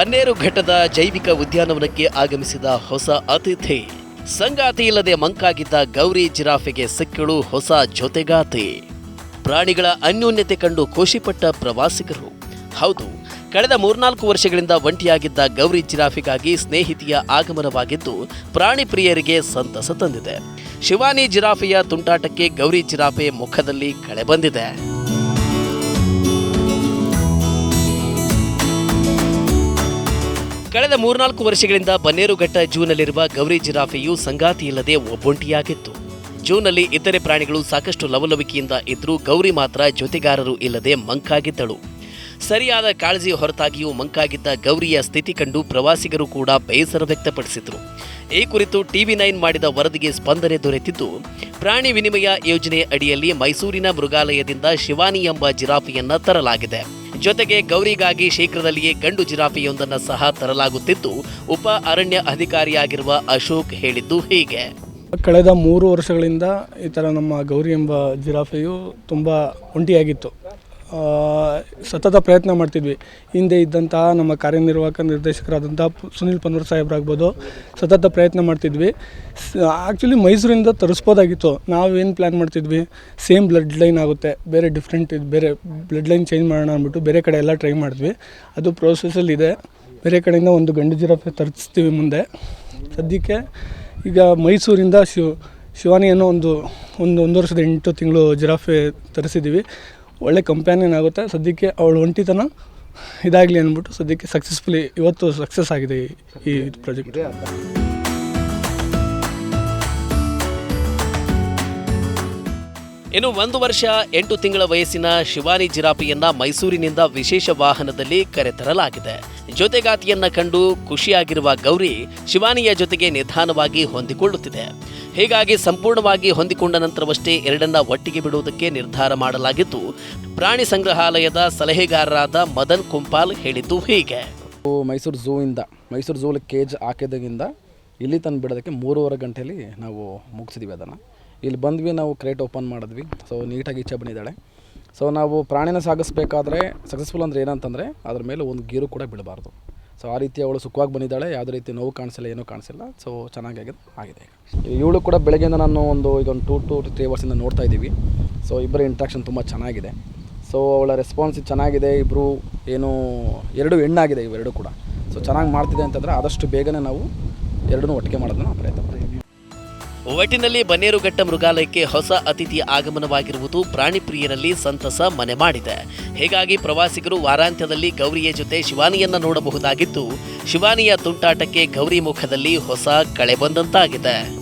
ಬನ್ನೇರು ಘಟ್ಟದ ಜೈವಿಕ ಉದ್ಯಾನವನಕ್ಕೆ ಆಗಮಿಸಿದ ಹೊಸ ಅತಿಥಿ. ಸಂಗಾತಿ ಇಲ್ಲದೆ ಮಂಕಾಗಿದ್ದ ಗೌರಿ ಜಿರಾಫೆಗೆ ಸಿಕ್ಕಳು ಹೊಸ ಜೊತೆಗಾತಿ. ಪ್ರಾಣಿಗಳ ಅನ್ಯೋನ್ಯತೆ ಕಂಡು ಖುಷಿಪಟ್ಟ ಪ್ರವಾಸಿಗರು. ಹೌದು, ಕಳೆದ ಮೂರ್ನಾಲ್ಕು ವರ್ಷಗಳಿಂದ ಒಂಟಿಯಾಗಿದ್ದ ಗೌರಿ ಜಿರಾಫಿಗಾಗಿ ಸ್ನೇಹಿತಿಯ ಆಗಮನವಾಗಿದ್ದು ಪ್ರಾಣಿ ಪ್ರಿಯರಿಗೆ ಸಂತಸ ತಂದಿದೆ. ಶಿವಾನಿ ಜಿರಾಫೆಯ ತುಂಟಾಟಕ್ಕೆ ಗೌರಿ ಜಿರಾಫೆ ಮುಖದಲ್ಲಿ ಕಳೆ ಬಂದಿದೆ. ಕಳೆದ ಮೂರ್ನಾಲ್ಕು ವರ್ಷಗಳಿಂದ ಬನ್ನೇರುಘಟ್ಟ ಜೂನಲ್ಲಿರುವ ಗೌರಿ ಜಿರಾಫೆಯು ಸಂಗಾತಿ ಇಲ್ಲದೆ ಒಬ್ಬೊಂಟಿಯಾಗಿತ್ತು. ಜೂನಲ್ಲಿ ಇತರೆ ಪ್ರಾಣಿಗಳು ಸಾಕಷ್ಟು ಲವಲವಿಕೆಯಿಂದ ಇದ್ರೂ ಗೌರಿ ಮಾತ್ರ ಜೊತೆಗಾರರು ಇಲ್ಲದೆ ಮಂಕಾಗಿದ್ದಳು. ಸರಿಯಾದ ಕಾಳಜಿ ಹೊರತಾಗಿಯೂ ಮಂಕಾಗಿದ್ದ ಗೌರಿಯ ಸ್ಥಿತಿ ಕಂಡು ಪ್ರವಾಸಿಗರು ಕೂಡ ಬೇಸರ ವ್ಯಕ್ತಪಡಿಸಿದರು. ಈ ಕುರಿತು ಟಿವಿ ನೈನ್ ಮಾಡಿದ ವರದಿಗೆ ಸ್ಪಂದನೆ ದೊರೆತಿದ್ದು, ಪ್ರಾಣಿ ವಿನಿಮಯ ಯೋಜನೆ ಅಡಿಯಲ್ಲಿ ಮೈಸೂರಿನ ಮೃಗಾಲಯದಿಂದ ಶಿವಾನಿ ಎಂಬ ಜಿರಾಫೆಯನ್ನು ತರಲಾಗಿದೆ. ಜೊತೆಗೆ ಗೌರಿಗಾಗಿ ಶೀಘ್ರದಲ್ಲಿಯೇ ಗಂಡು ಜಿರಾಫೆಯೊಂದನ್ನು ಸಹ ತರಲಾಗುತ್ತಿದ್ದು, ಉಪ ಅರಣ್ಯ ಅಧಿಕಾರಿಯಾಗಿರುವ ಅಶೋಕ್ ಹೇಳಿದ್ದು ಹೀಗೆ. ಕಳೆದ ಮೂರು ವರ್ಷಗಳಿಂದ ಈ ಥರ ನಮ್ಮ ಗೌರಿ ಎಂಬ ಜಿರಾಫೆಯು ತುಂಬ ಒಂಟಿಯಾಗಿತ್ತು. ಸತತ ಪ್ರಯತ್ನ ಮಾಡ್ತಿದ್ವಿ. ಹಿಂದೆ ಇದ್ದಂತಹ ನಮ್ಮ ಕಾರ್ಯನಿರ್ವಾಹಕ ನಿರ್ದೇಶಕರಾದಂಥ ಸುನಿಲ್ ಪನ್ವರ್ ಸಾಹೇಬ್ರಾಗ್ಬೋದು ಸತತ ಪ್ರಯತ್ನ ಮಾಡ್ತಿದ್ವಿ. ಆ್ಯಕ್ಚುಲಿ ಮೈಸೂರಿಂದ ತರಿಸ್ಬೋದಾಗಿತ್ತು. ನಾವೇನು ಪ್ಲ್ಯಾನ್ ಮಾಡ್ತಿದ್ವಿ? ಸೇಮ್ ಬ್ಲಡ್ ಲೈನ್ ಆಗುತ್ತೆ. ಬೇರೆ ಡಿಫ್ರೆಂಟ್ ಇದು, ಬೇರೆ ಬ್ಲಡ್ ಲೈನ್ ಚೇಂಜ್ ಮಾಡೋಣ ಅಂದ್ಬಿಟ್ಟು ಬೇರೆ ಕಡೆ ಎಲ್ಲ ಟ್ರೈ ಮಾಡಿದ್ವಿ. ಅದು ಪ್ರೋಸೆಸ್ಸಲ್ಲಿದೆ ಬೇರೆ ಕಡೆಯಿಂದ ಒಂದು ಗಂಡು ಜಿರಾಫೆ ತರಿಸ್ತೀವಿ ಮುಂದೆ. ಸದ್ಯಕ್ಕೆ ಈಗ ಮೈಸೂರಿಂದ ಶಿವ, ಶಿವಾನಿ ಅನ್ನೋ ಒಂದು ಒಂದು ಒಂದು ವರ್ಷದ ಎಂಟು ತಿಂಗಳು ಜಿರಾಫೆ ತರಿಸಿದ್ದೀವಿ ಒಳ್ಳೆ ಕಂಪ್ಯಾನಿಯನ್ ಆಗುತ್ತೆ. ಸದ್ಯಕ್ಕೆ ಅವಳು ಒಂಟಿತನ ಇದಾಗಲಿ ಅಂದ್ಬಿಟ್ಟು ಸದ್ಯಕ್ಕೆ ಸಕ್ಸಸ್ಫುಲಿ ಇವತ್ತು ಸಕ್ಸಸ್ ಆಗಿದೆ ಈ- ಈ ಪ್ರಾಜೆಕ್ಟ್ ಇನ್ನು ಒಂದು ವರ್ಷ ಎಂಟು ತಿಂಗಳ ವಯಸ್ಸಿನ ಶಿವಾನಿ ಜಿರಾಪಿಯನ್ನ ಮೈಸೂರಿನಿಂದ ವಿಶೇಷ ವಾಹನದಲ್ಲಿ ಕರೆತರಲಾಗಿದೆ. ಜೊತೆಗಾತಿಯನ್ನ ಕಂಡು ಖುಷಿಯಾಗಿರುವ ಗೌರಿ ಶಿವಾನಿಯ ಜೊತೆಗೆ ನಿಧಾನವಾಗಿ ಹೊಂದಿಕೊಳ್ಳುತ್ತಿದೆ. ಹೀಗಾಗಿ ಸಂಪೂರ್ಣವಾಗಿ ಹೊಂದಿಕೊಂಡ ನಂತರವಷ್ಟೇ ಎರಡನ್ನ ಒಟ್ಟಿಗೆ ಬಿಡುವುದಕ್ಕೆ ನಿರ್ಧಾರ ಮಾಡಲಾಗಿದ್ದು ಪ್ರಾಣಿ ಸಂಗ್ರಹಾಲಯದ ಸಲಹೆಗಾರರಾದ ಮದನ್ ಕುಂಪಾಲ್ ಹೇಳಿದ್ದು ಹೀಗೆ. ಮೈಸೂರು ಝೂ ಇಂದ ಮೈಸೂರು ಝೂಲಿ ಕೇಜ್ ಹಾಕಿದಾಗಿಂದ ಇಲ್ಲಿ ತಂದು ಬಿಡೋದಕ್ಕೆ ಮೂರುವರೆ ಗಂಟೆಯಲ್ಲಿ ನಾವು ಮುಗಿಸಿದ್ವಿ ಅದನ್ನು. ಇಲ್ಲಿ ಬಂದ್ವಿ, ನಾವು ಕ್ರೇಟ್ ಓಪನ್ ಮಾಡಿದ್ವಿ. ಸೊ ನೀಟಾಗಿ ಈಚೆ ಬಂದಿದ್ದಾಳೆ ಸೊ ನಾವು ಪ್ರಾಣಿನ ಸಾಗಿಸ್ಬೇಕಾದ್ರೆ ಸಕ್ಸಸ್ಫುಲ್ ಅಂದರೆ ಏನಂತಂದರೆ, ಅದ್ರ ಮೇಲೆ ಒಂದು ಗೀರು ಕೂಡ ಬಿಡಬಾರ್ದು. ಸೊ ಆ ರೀತಿ ಅವಳು ಸುಖವಾಗಿ ಬಂದಿದ್ದಾಳೆ. ಯಾವುದೇ ರೀತಿ ನೋವು ಕಾಣಿಸಿಲ್ಲ, ಏನೂ ಕಾಣಿಸಿಲ್ಲ. ಸೊ ಚೆನ್ನಾಗಿ ಆಗಿದೆ ಇವಳು ಕೂಡ ಬೆಳಗ್ಗೆಯಿಂದ ನಾನು ಒಂದು ಒಂದು ಟೂ ಟು ತ್ರೀ ಅವರ್ಸಿಂದ ನೋಡ್ತಾ ಇದ್ದೀವಿ. ಸೊ ಇಬ್ಬರ ಇಂಟ್ರಾಕ್ಷನ್ ತುಂಬ ಚೆನ್ನಾಗಿದೆ. ಸೊ ಅವಳ ರೆಸ್ಪಾನ್ಸ್ ಚೆನ್ನಾಗಿದೆ. ಇಬ್ಬರು ಏನು, ಎರಡು ಹೆಣ್ಣಾಗಿದೆ ಇವೆರಡು ಕೂಡ. ಸೊ ಚೆನ್ನಾಗಿ ಮಾಡ್ತಿದೆ ಅಂತಂದರೆ ಆದಷ್ಟು ಬೇಗನೆ ನಾವು ಎರಡನ್ನೂ ಒಟ್ಟಿಗೆ ಮಾಡೋದನ್ನ ಪ್ರಯತ್ನ ಒಟ್ಟಿನಲ್ಲಿ ಬನ್ನೇರುಘಟ್ಟ ಮೃಗಾಲಯಕ್ಕೆ ಹೊಸ ಅತಿಥಿ ಆಗಮನವಾಗಿರುವುದು ಪ್ರಾಣಿ ಪ್ರಿಯರಲ್ಲಿ ಸಂತಸ ಮನೆ ಮಾಡಿದೆ. ಹೀಗಾಗಿ ಪ್ರವಾಸಿಗರು ವಾರಾಂತ್ಯದಲ್ಲಿ ಗೌರಿಯ ಜೊತೆ ಶಿವಾನಿಯನ್ನ ನೋಡಬಹುದಾಗಿದ್ದು, ಶಿವಾನಿಯ ತುಂಟಾಟಕ್ಕೆ ಗೌರಿ ಮುಖದಲ್ಲಿ ಹೊಸ ಕಳೆ ಬಂದಂತಾಗಿದೆ.